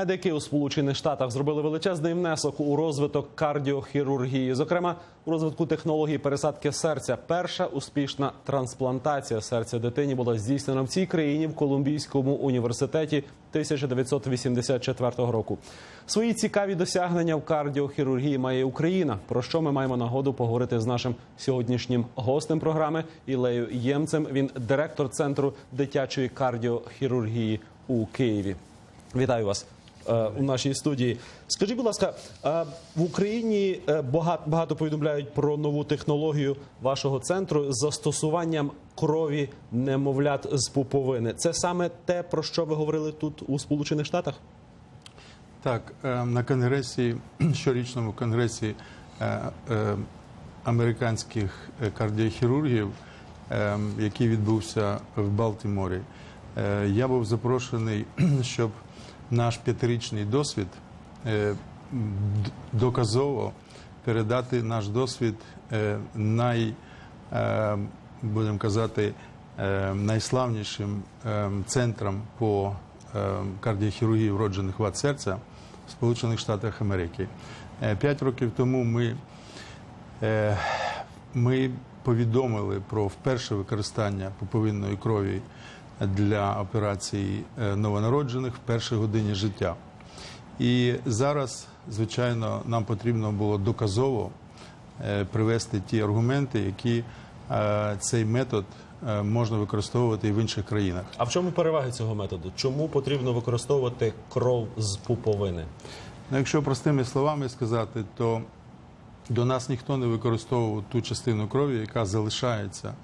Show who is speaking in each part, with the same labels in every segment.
Speaker 1: Медики у Сполучених Штатах зробили величезний внесок у розвиток кардіохірургії, зокрема у розвитку технології пересадки серця. Перша успішна трансплантація серця дитині була здійснена в цій країні в Колумбійському університеті 1984 року. Свої цікаві досягнення в кардіохірургії має Україна. Про що ми маємо нагоду поговорити з нашим сьогоднішнім гостем програми Ілею Ємцем. Він директор центру дитячої кардіохірургії у Києві. Вітаю вас у нашій студії. Скажіть, будь ласка, е, в Україні е, багато, повідомляють про нову технологію вашого центру з застосуванням крові немовлят з пуповини. Це саме те, про що ви говорили тут у Сполучених Штатах?
Speaker 2: Так, е, на конгресі, щорічному конгресі е, е, американських е, кардіохірургів, е, який відбувся в Балтіморі, е, я був запрошений, щоб наш п'ятирічний досвід е, доказово передати наш досвід е, най, е, будемо казати, найславнішим центрам по кардіохірургії вроджених вад серця в Сполучених Штатах Америки. П'ять років тому ми, ми повідомили про вперше використання пуповинної крові для операцій е, новонароджених в першій годині життя. І зараз, звичайно, нам потрібно було доказово е, привести ті аргументи, які е, цей метод можна використовувати і в інших країнах.
Speaker 1: А в чому переваги цього методу? Чому потрібно використовувати кров з пуповини?
Speaker 2: Ну, якщо простими словами сказати, то до нас ніхто не використовував ту частину крові, яка залишається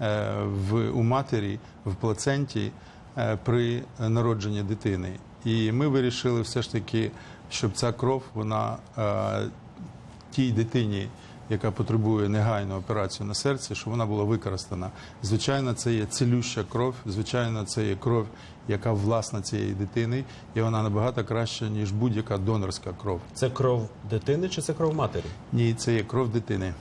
Speaker 2: в, у матері, в плаценті е, при народженні дитини. І ми вирішили все ж таки, щоб ця кров, вона е, тій дитині, яка потребує негайну операцію на серці, щоб вона була використана. Звичайно, це є цілюща кров, звичайно, це є кров, яка власна цієї дитини, і вона набагато краща, ніж будь-яка донорська кров.
Speaker 1: Це кров дитини чи це кров матері?
Speaker 2: Ні, це є кров дитини.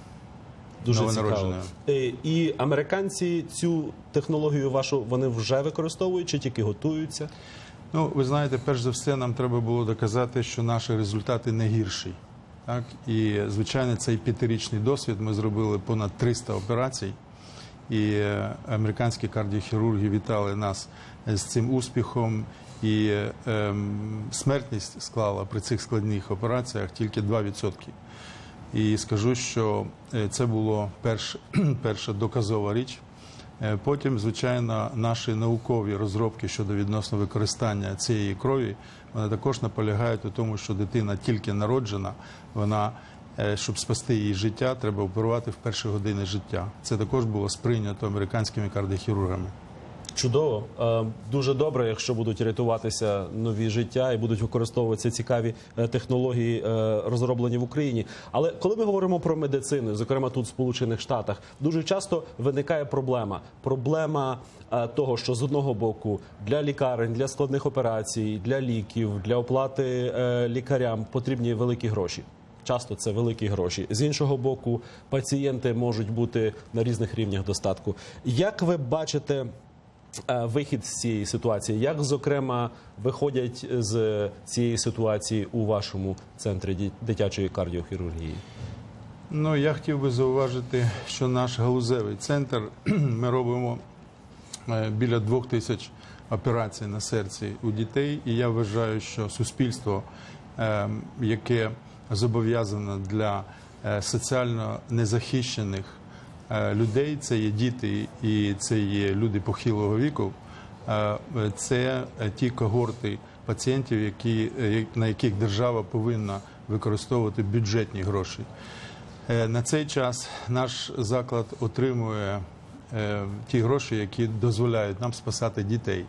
Speaker 1: Дуже цікаво. Е, І американці цю технологію вашу вони вже використовують чи тільки готуються?
Speaker 2: Ну, ви знаєте, перш за все, нам треба було доказати, що наші результати не гірші. Так? І, звичайно, цей п'ятирічний досвід ми зробили понад 300 операцій. І е, американські кардіохірурги вітали нас з цим успіхом. І е, ем, смертність склала при цих складних операціях тільки 2%. І скажу, що е, це було перш, перша доказова річ. Е, Потім, звичайно, наші наукові розробки щодо відносно використання цієї крові, вони також наполягають у тому, що дитина тільки народжена, вона, е, щоб спасти її життя, треба оперувати в перші години життя. Це також було сприйнято американськими кардіохірургами.
Speaker 1: Чудово, Е, дуже добре, якщо будуть рятуватися нові життя і будуть використовуватися цікаві е, технології, е, розроблені в Україні. Але коли ми говоримо про медицину, зокрема тут в Сполучених Штатах, дуже часто виникає проблема. Проблема того, що з одного боку для лікарень, для складних операцій, для ліків, для оплати лікарям потрібні великі гроші. Часто це великі гроші. З іншого боку, пацієнти можуть бути на різних рівнях достатку. Як ви бачите вихід з цієї ситуації? Як, зокрема, виходять з цієї ситуації у вашому центрі дитячої кардіохірургії?
Speaker 2: Ну, я хотів би зауважити, що наш галузевий центр ми робимо е, біля двох тисяч операцій на серці у дітей, і я вважаю, що суспільство, е, яке зобов'язане для е, соціально незахищених е, людей, це є діти і це є люди похилого віку. е, Це е, ті когорти пацієнтів, які, е, на яких держава повинна використовувати бюджетні гроші. Е, На цей час наш заклад отримує е, ті гроші, які дозволяють нам спасати дітей.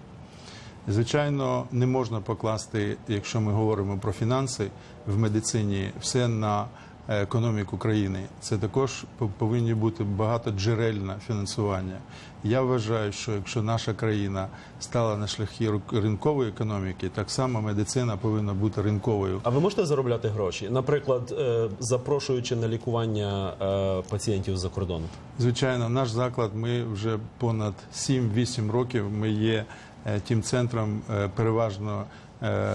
Speaker 2: Звичайно, не можна покласти, якщо ми говоримо про фінанси в медицині, все на е, економіку країни. Це також повинні бути багатоджерельне фінансування. Я вважаю, що якщо наша країна стала на шляхи ринкової економіки, так само медицина повинна бути ринковою.
Speaker 1: А ви можете заробляти гроші, наприклад, е, запрошуючи на лікування е, пацієнтів за кордону?
Speaker 2: Звичайно, наш заклад. Ми вже понад 7-8 років. Ми є е, тим центром переважно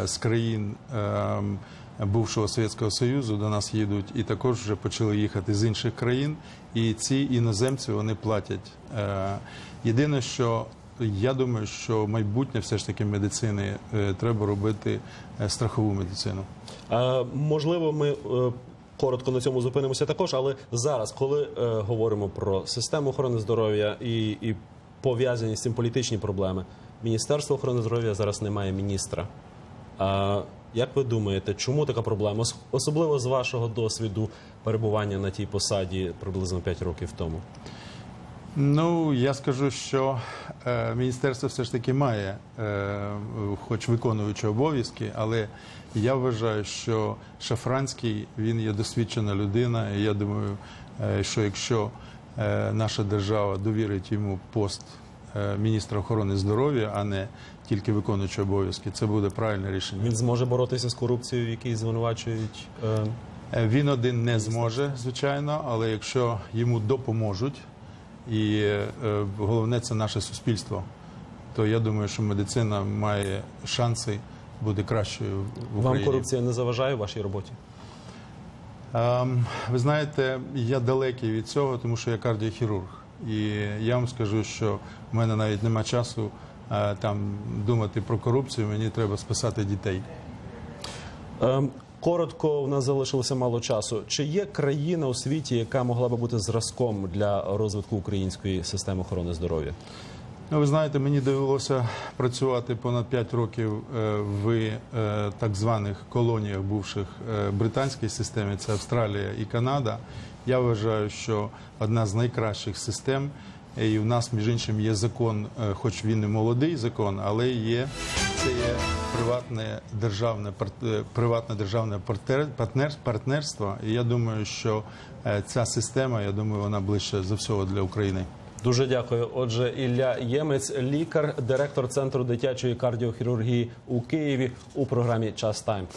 Speaker 2: з країн. Бувшого Совєтського Союзу до нас їдуть і також вже почали їхати з інших країн. І ці іноземці вони платять. Е, Єдине, що я думаю, що майбутнє все ж таки медицини е, треба робити е, страхову медицину.
Speaker 1: Е, можливо, ми коротко на цьому зупинимося також, але зараз, коли говоримо про систему охорони здоров'я і, і пов'язані з цим політичні проблеми, Міністерство охорони здоров'я зараз немає міністра. А як ви думаєте, чому така проблема? Ос- Особливо з вашого досвіду перебування на тій посаді приблизно 5 років тому.
Speaker 2: Ну я скажу, що е, міністерство все ж таки має, е, хоч виконуючи обов'язки, але я вважаю, що Шафранський він є досвідчена людина. І я думаю, е, що якщо е, наша держава довірить йому пост міністра охорони здоров'я, а не тільки виконуючи обов'язки, це буде правильне рішення.
Speaker 1: Він зможе боротися з корупцією, в якій звинувачують. Е,
Speaker 2: Е, Він один не зможе, звичайно, але якщо йому допоможуть, і е, головне це наше суспільство, то я думаю, що медицина має шанси бути кращою в
Speaker 1: вам корупція не заважає в вашій роботі?
Speaker 2: Ем, Ви знаєте, я далекий від цього, тому що я кардіохірург. І я вам скажу, що в мене навіть нема часу е, там думати про корупцію. Мені треба спасати дітей.
Speaker 1: Ем, Коротко, у нас залишилося мало часу. Чи є країна у світі, яка могла би бути зразком для розвитку української системи охорони здоров'я?
Speaker 2: Ну, ви знаєте, мені довелося працювати понад 5 років е, в е, так званих колоніях бувших е, британській системі, це Австралія і Канада. Я вважаю, що одна з найкращих систем. І в нас, між іншим, є закон, хоч він не молодий закон, але є це є приватне державне приватне державне партнерство. І я думаю, що ця система, я думаю, вона ближче за всього для України.
Speaker 1: Дуже дякую. Отже, Ілля Ємець, лікар, директор центру дитячої кардіохірургії у Києві у програмі Час Тайм.